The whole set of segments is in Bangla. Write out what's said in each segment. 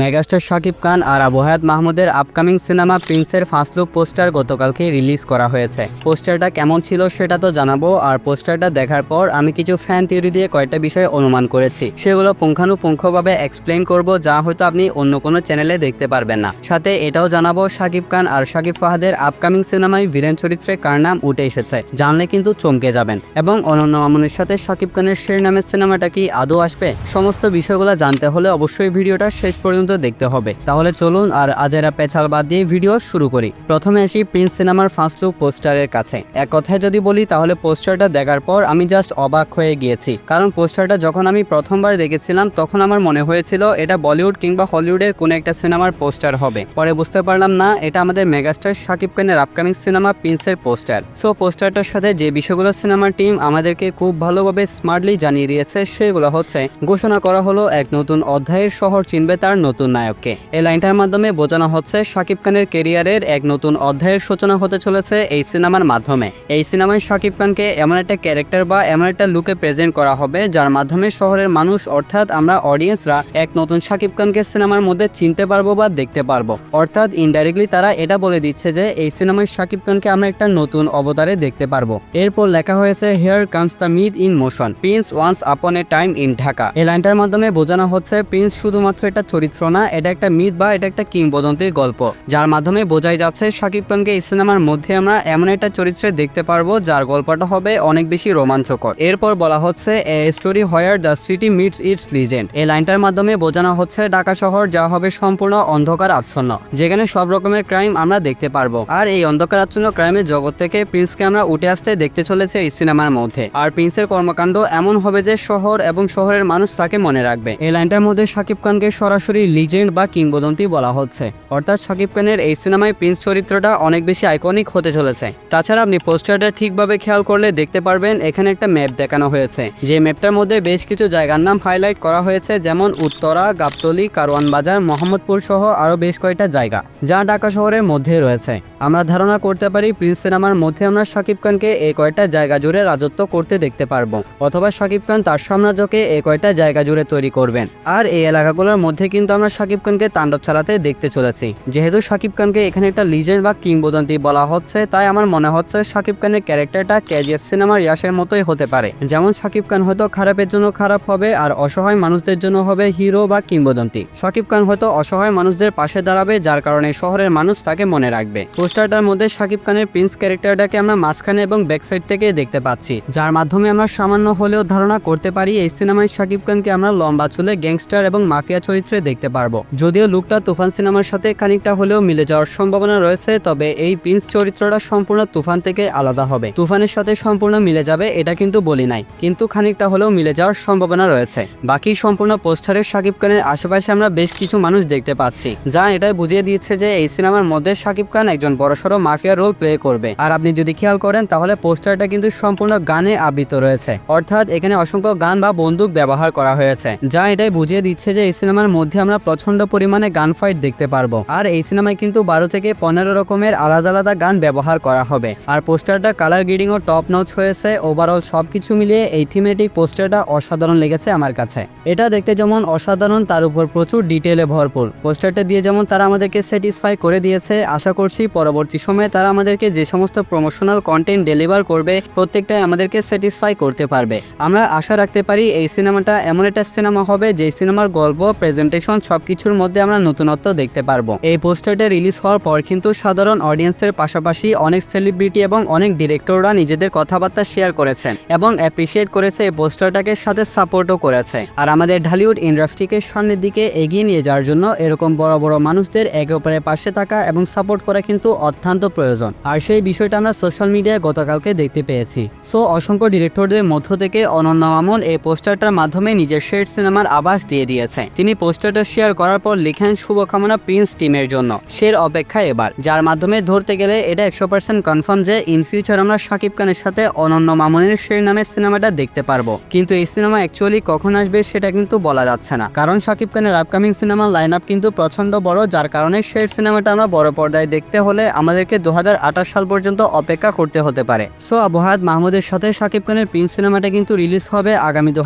মেগাস্টার শাকিব খান আর আবু হায়াত মাহমুদের আপকামিং সিনেমা প্রিন্সের ফার্স্ট লুক পোস্টার গতকালকে রিলিজ করা হয়েছে। পোস্টারটা কেমন ছিল সেটা তো জানাব, আর পোস্টারটা দেখার পর আমি কিছু ফ্যান থিওরি দিয়ে কয়েকটা বিষয় অনুমান করেছি। সেগুলো পুঙ্খানুপুঙ্খভাবে এক্সপ্লেন করব, যা হয়তো আপনি অন্য কোনো চ্যানেলে দেখতে পারবেন না। সাথে এটাও জানাব, শাকিব খান আর শাকিব ফাহাদের আপকামিং সিনেমায় ভিলেন চরিত্রে কার নাম উঠে এসেছে, জানলে কিন্তু চমকে যাবেন। এবং অনন্য মামুনের সাথে শাকিব খানের শের নামের সিনেমাটা কি আদৌ আসবে? সমস্ত বিষয়গুলো জানতে হলে অবশ্যই ভিডিওটা শেষ পর্যন্ত দেখতে হবে। তাহলে চলুন আর আজেরা পেছাল বাদ দিয়ে ভিডিও শুরু করি। প্রথমে আসি প্রিন্স সিনেমার ফার্স্ট লুক পোস্টারের কাছে। এক কথায় যদি বলি, তাহলে পোস্টারটা দেখার পর আমি জাস্ট অবাক হয়ে গিয়েছি। কারণ পোস্টারটা যখন আমি প্রথমবার দেখেছিলাম, তখন আমার মনে হয়েছিল এটা বলিউড কিংবা হলিউডের কোনো একটা সিনেমার পোস্টার হবে। পরে বুঝতে পারলাম, না, এটা আমাদের মেগাস্টার শাকিব খানের আপকামিং সিনেমা প্রিন্সের পোস্টার। সো পোস্টারটার সাথে যে বিষয়গুলো সিনেমার টিম আমাদেরকে খুব ভালোভাবে স্মার্টলি জানিয়ে দিয়েছে, সেগুলো হচ্ছে, ঘোষণা করা হলো এক নতুন অধ্যায়ের শহর চিনবে তার নতুন নায়ককে। এই লাইনটার মাধ্যমে বোঝানো হচ্ছে শাকিব খানের কেরিয়ারের এক নতুন অধ্যায়ের সূচনা হতে চলেছে এই সিনেমার মাধ্যমে। এই সিনেমায় শাকিব খানকে এমন একটা ক্যারেক্টার বা এমন একটা লুকে প্রেজেন্ট করা হবে, যার মাধ্যমে শহরের মানুষ, অর্থাৎ আমরা অডিয়েন্সরা, এক নতুন শাকিব খানকে সিনেমার মধ্যে চিনতে পারব বা দেখতে পারব। অর্থাৎ ইনডাইরেক্টলি তারা এটা বলে দিচ্ছে যে, এই সিনেমায় শাকিব খানকে আমরা একটা নতুন অবতারে দেখতে পারব। এরপর লেখা হয়েছে here comes the myth in motion prince once upon a time in Dhaka এই লাইনটার মাধ্যমে বোঝানো হচ্ছে প্রিন্স শুধুমাত্র একটা চরিত্র না এটা একটা মিথ বা এটা একটা কিংবদন্তির গল্প, যার মাধ্যমে বোঝাই যাচ্ছে শাকিব খানকে এই সিনেমার মধ্যে আমরা এমন একটা চরিত্রে দেখতে পারব যার গল্পটা হবে অনেক বেশি রোমাঞ্চকর। এরপর বলা হচ্ছে, a story where the city meets its legend এই লাইনটার মাধ্যমে বোঝানো হচ্ছে, ঢাকা শহর যা হবে সম্পূর্ণ অন্ধকার আচ্ছন্ন যেখানে সব রকমের ক্রাইম আমরা দেখতে পারব। আর এই অন্ধকার আচ্ছন্ন ক্রাইমের জগৎ থেকে প্রিন্সকে আমরা উঠে আসতে দেখতে চলেছে এই সিনেমার মধ্যে। আর প্রিন্সের কর্মকাণ্ড এমন হবে যে শহর এবং শহরের মানুষ তাকে মনে রাখবে। এই লাইনটার মধ্যে শাকিব খানকে সরাসরি লিজেন্ড বা কিংবদন্তি বলা হচ্ছে। অর্থাৎ শাকিব খানের এই সিনেমায় প্রিন্স চরিত্রটা অনেক বেশি আইকনিক হতে চলেছে। তাছাড়া আপনি পোস্টারটা ঠিকভাবে খেয়াল করলে দেখতে পারবেন এখানে একটা ম্যাপ দেখানো হয়েছে। যে ম্যাপটার মধ্যে বেশ কিছু জায়গার নাম হাইলাইট করা হয়েছে, যেমন উত্তরা, গাবতলি, কারওয়ান বাজার, মোহাম্মদপুর সহ আরও বেশ কয়েকটা জায়গা, যা ঢাকা শহরের মধ্যে রয়েছে। আমরা ধারণা করতে পারি প্রিন্স সিনেমার মধ্যে আমরা শাকিব খানকে এই কয়টা জায়গা জুড়ে রাজত্ব করতে দেখতে পারব, অথবা শাকিব খান তার সাম্রাজ্যকে এই কয়টা জায়গা জুড়ে তৈরি করবেন। আর এই এলাকাগুলোর মধ্যে কিন্তু আমরা শাকিব খানকে তাণ্ডব চালাতে দেখতে চলেছি। যেহেতু শাকিব খানকে এখানে একটা লিজেন্ড বা কিংবদন্তি বলা হচ্ছে, তাই আমার মনে হচ্ছে শাকিব খানের ক্যারেক্টারটা ক্যাজিএফ সিনেমার ইয়াসের মতোই হতে পারে। যেমন শাকিব খান হয়তো খারাপের জন্য খারাপ হবে, আর অসহায় মানুষদের জন্য হবে হিরো বা কিংবদন্তি। শাকিব খান হয়তো অসহায় মানুষদের পাশে দাঁড়াবে, যার কারণে শহরের মানুষ তাকে মনে রাখবে। পোস্টারটার মধ্যে শাকিব খানের প্রিন্স ক্যারেক্টারটাকে আমরা মাঝখানে এবং ব্যাক সাইড থেকে দেখতে পাচ্ছি, যার মাধ্যমে আমরা সামান্য হলেও ধারণা করতে পারি, এই সিনেমায় শাকিব খানকে আমরা লম্বা চুলে গ্যাংস্টার এবং মাফিয়া চরিত্রে দেখতে পারব। যদিও লুকটা তুফান সিনেমার সাথে খানিকটা হলেও মিলে যাওয়ার সম্ভাবনা রয়েছে, তবে এই প্রিন্স চরিত্রটা সম্পূর্ণ তুফান থেকে আলাদা হবে। তুফানের সাথে সম্পূর্ণ মিলে যাবে এটা কিন্তু বলি নাই, কিন্তু খানিকটা হলেও মিলে যাওয়ার সম্ভাবনা রয়েছে। বাকি সম্পূর্ণ পোস্টারে শাকিব খানের আশেপাশে আমরা বেশ কিছু মানুষ দেখতে পাচ্ছি, যা এটাই বুঝিয়ে দিচ্ছে যে এই সিনেমার মধ্যে শাকিব খান একজন বড়সড় মাফিয়া রোল প্লে করবে। আর আপনি যদি খেয়াল করেন, তাহলে পোস্টারটা কিন্তু সম্পূর্ণ গানে আবৃত রয়েছে। অর্থাৎ এখানে অসংখ্য গান বা বন্দুক ব্যবহার করা হয়েছে, যা এটাই বুঝিয়ে দিচ্ছে যে এই সিনেমার মধ্যে আমরা প্রচণ্ড পরিমাণে গান ফাইট দেখতে পারব। আর এই সিনেমায় কিন্তু বারো থেকে পনেরো রকমের আলাদা আলাদা গান ব্যবহার করা হবে। আর পোস্টারটা কালার গ্রেডিং ও টপ নচ হয়েছে। ওভারঅল সবকিছু মিলিয়ে এই থিমেটিক পোস্টারটা অসাধারণ লেগেছে আমার কাছে। এটা দেখতে যেমন অসাধারণ, তার উপর প্রচুর ডিটেলে ভরপুর। পোস্টারটা দিয়ে যেমন তারা আমাদেরকে স্যাটিসফাই করে দিয়েছে, আশা করছি পরবর্তী সময়ে তারা আমাদেরকে যে সমস্ত প্রমোশনাল কন্টেন্ট ডেলিভার করবে, প্রত্যেকটাই আমাদেরকে স্যাটিসফাই করতে পারবে। আমরা আশা রাখতে পারি এই সিনেমাটা এমন একটা সিনেমা হবে যে সিনেমার গল্প প্রেজেন্টেশন সবকিছুর মধ্যে আমরা নতুনত্ব দেখতে পারব। এই পোস্টারটা রিলিজ হওয়ার পর কিন্তু সাধারণ অডিয়েন্সের পাশাপাশি অনেক সেলিব্রিটি এবং অনেক ডিরেক্টররা নিজেদের কথাবার্তা শেয়ার করেছেন এবং অ্যাপ্রিসিয়েট করেছে এই পোস্টারটাকে, সাথে সাপোর্টও করেছে। আর আমাদের ঢালিউড ইন্ডাস্ট্রিকে সামনের দিকে এগিয়ে নিয়ে যাওয়ার জন্য এরকম বড় বড় মানুষদের একে অপরের পাশে থাকা এবং সাপোর্ট করা কিন্তু অত্যন্ত প্রয়োজন। আর সেই বিষয়টা আমরা সোশ্যাল মিডিয়ায় গতকালকে দেখতে পেয়েছি। সো, অসংখ্য ডিরেক্টরদের মধ্য থেকে অনন্য মামুন এই পোস্টারটার মাধ্যমে নিজের শেড সিনেমার আভাস দিয়ে দিয়েছে। তিনি পোস্টারটা শেয়ার করার পর লিখেন, শুভকামনা প্রিন্স টিমের জন্য। শের অপেক্ষা এবার, যার মাধ্যমে ধরতে গেলে এটা একশো পার্সেন্ট কনফার্ম যে ইন ফিউচার আমরা শাকিব খানের সাথে অনন্য মামুনের শের নামের সিনেমাটা দেখতে পারব। কিন্তু এই সিনেমা অ্যাকচুয়ালি কখন আসবে সেটা কিন্তু বলা যাচ্ছে না। কারণ শাকিব খানের আপকামিং সিনেমার লাইন আপ কিন্তু প্রচণ্ড বড়, যার কারণে শের সিনেমাটা আমরা বড় পর্দায় দেখতে হলে আমাদেরকে দু হাজার আঠাশ সাল পর্যন্ত অপেক্ষা করতে হতে পারে। সো আবহাদ মাহমুদের সাথে শাকিব খানের প্রিন্স সিনেমাটা কিন্তু রিলিজ হবে আগামী দু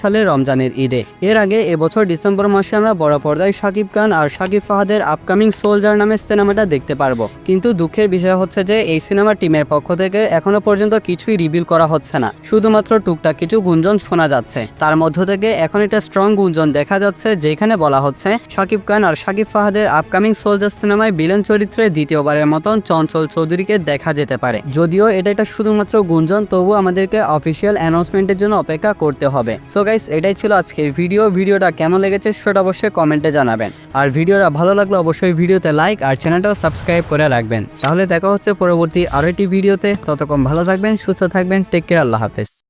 সালের রমজানের ঈদে। এর আগে এবছর ডিসেম্বর মাসে আমরা আমরা বড় পর্দায় শাকিব খান আর শাকিব ফাহাদের আপকামিং সোলজার নামের সিনেমাটা দেখতে পারব। কিন্তু দুঃখের বিষয় হচ্ছে যে এই সিনেমার টিমের পক্ষ থেকে এখনও পর্যন্ত কিছুই রিভিল করা হচ্ছে না। শুধুমাত্র টুকটাক কিছু গুঞ্জন শোনা যাচ্ছে। তার মধ্য থেকে এখন একটা স্ট্রং গুঞ্জন দেখা যাচ্ছে যেখানে বলা হচ্ছে শাকিব খান আর শাকিব ফাহাদের আপকামিং সোলজার সিনেমায় বিলেন চরিত্রে দ্বিতীয়বারের মতন চঞ্চল চৌধুরীকে দেখা যেতে পারে। যদিও এটা একটা শুধুমাত্র গুঞ্জন তবু আমাদেরকে অফিসিয়াল অ্যানাউন্সমেন্টের জন্য অপেক্ষা করতে হবে। সো গাইস এটাই ছিল আজকের ভিডিও ভিডিওটা কেমন লেগেছে সেটা অবশ্যই কমেন্টে জানাবেন। আর ভিডিওটা ভালো লাগলে অবশ্যই ভিডিওতে লাইক আর চ্যানেলটাও সাবস্ক্রাইব করে রাখবেন। তাহলে দেখা হচ্ছে পরবর্তী আরও একটি ভিডিওতে। ততক্ষণ ভালো থাকবেন, সুস্থ থাকবেন টেক কেয়ার আল্লাহ হাফেজ।